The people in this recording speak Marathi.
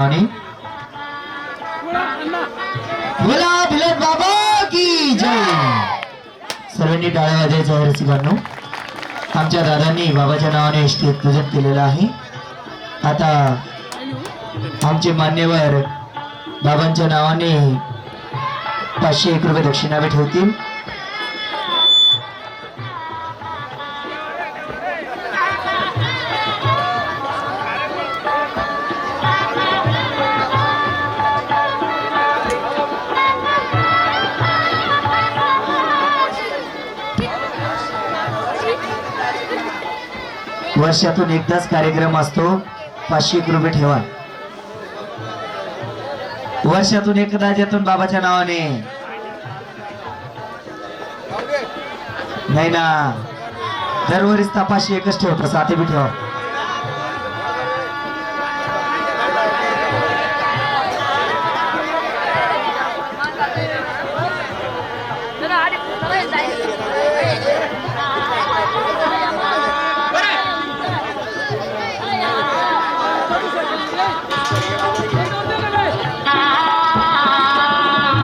आणि? बोला भिलत बाबा की जय! सर्वांनी टाळ्या वाजायचं आहे रसिकांनो. आमच्या दादांनी बाबाच्या नावाने स्टेज पूजन केलेलं आहे. आता आमचे मान्यवर बाबांच्या नावाने पाचशे एक रुपये दक्षिणावे ठेवतील. वर्षातून एकदाच कार्यक्रम असतो. पाचशे एक रुपये ठेवा. वर्षातून एकदा ज्यातून बाबाच्या नावाने. नाही ना. दरवर्षी पाचशे एकच ठेवतो साथे बी ठेवा. 来。